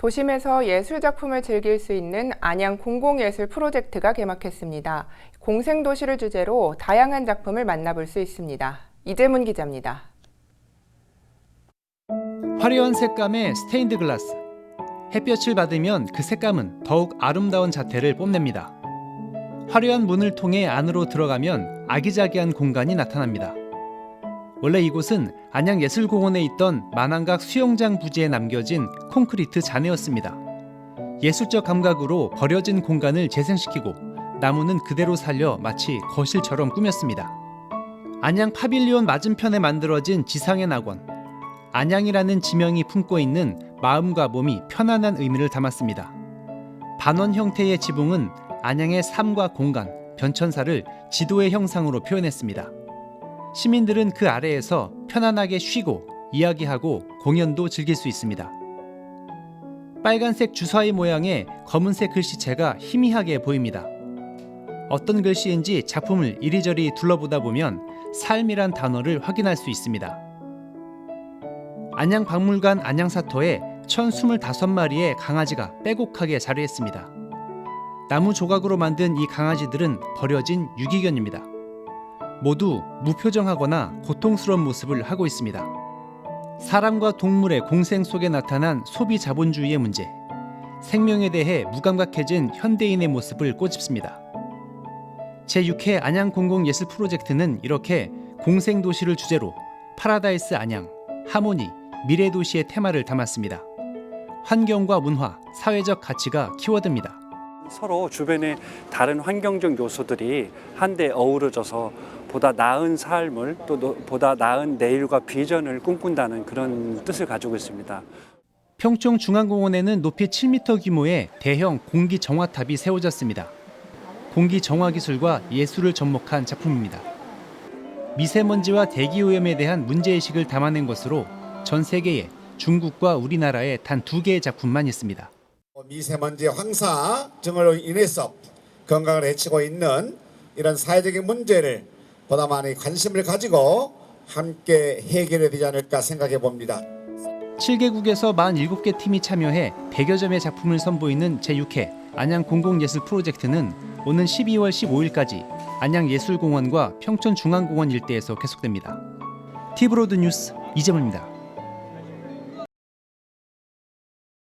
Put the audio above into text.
도심에서 예술 작품을 즐길 수 있는 안양 공공예술 프로젝트가 개막했습니다. 공생도시를 주제로 다양한 작품을 만나볼 수 있습니다. 이재문 기자입니다. 화려한 색감의 스테인드 글라스. 햇볕을 받으면 그 색감은 더욱 아름다운 자태를 뽐냅니다. 화려한 문을 통해 안으로 들어가면 아기자기한 공간이 나타납니다. 원래 이곳은 안양예술공원에 있던 만안각 수영장 부지에 남겨진 콘크리트 잔해였습니다. 예술적 감각으로 버려진 공간을 재생시키고 나무는 그대로 살려 마치 거실처럼 꾸몄습니다. 안양 파빌리온 맞은편에 만들어진 지상의 낙원. 안양이라는 지명이 품고 있는 마음과 몸이 편안한 의미를 담았습니다. 반원 형태의 지붕은 안양의 삶과 공간, 변천사를 지도의 형상으로 표현했습니다. 시민들은 그 아래에서 편안하게 쉬고 이야기하고 공연도 즐길 수 있습니다. 빨간색 주사위 모양의 검은색 글씨체가 희미하게 보입니다. 어떤 글씨인지 작품을 이리저리 둘러보다 보면 삶이란 단어를 확인할 수 있습니다. 안양박물관 안양사터에 1025마리의 강아지가 빼곡하게 자리했습니다. 나무 조각으로 만든 이 강아지들은 버려진 유기견입니다. 모두 무표정하거나 고통스러운 모습을 하고 있습니다. 사람과 동물의 공생 속에 나타난 소비 자본주의의 문제, 생명에 대해 무감각해진 현대인의 모습을 꼬집습니다. 제6회 안양 공공 예술 프로젝트는 이렇게 공생 도시를 주제로 파라다이스 안양, 하모니, 미래 도시의 테마를 담았습니다. 환경과 문화, 사회적 가치가 키워드입니다. 서로 주변의 다른 환경적 요소들이 한데 어우러져서 보다 나은 삶을 또 노- 보다 나은 내일과 비전을 꿈꾼다는 그런 뜻을 가지고 있습니다. 평촌 중앙공원에는 높이 7m 규모의 대형 공기 정화탑이 세워졌습니다. 공기 정화 기술과 예술을 접목한 작품입니다. 미세먼지와 대기 오염에 대한 문제의식을 담아낸 것으로 전 세계에 중국과 우리나라에 단 두 개의 작품만 있습니다. 미세먼지 황사 증으로 인해서 건강을 해치고 있는 이런 사회적인 문제를 보다 많이 관심을 가지고 함께 해결해야 되지 않을까 생각해 봅니다. 7개국에서 47개 팀이 참여해 100여 점의 작품을 선보이는 제6회 안양 공공예술 프로젝트는 오는 12월 15일까지 안양예술공원과 평촌중앙공원 일대에서 계속됩니다. 티브로드 뉴스 이재문입니다.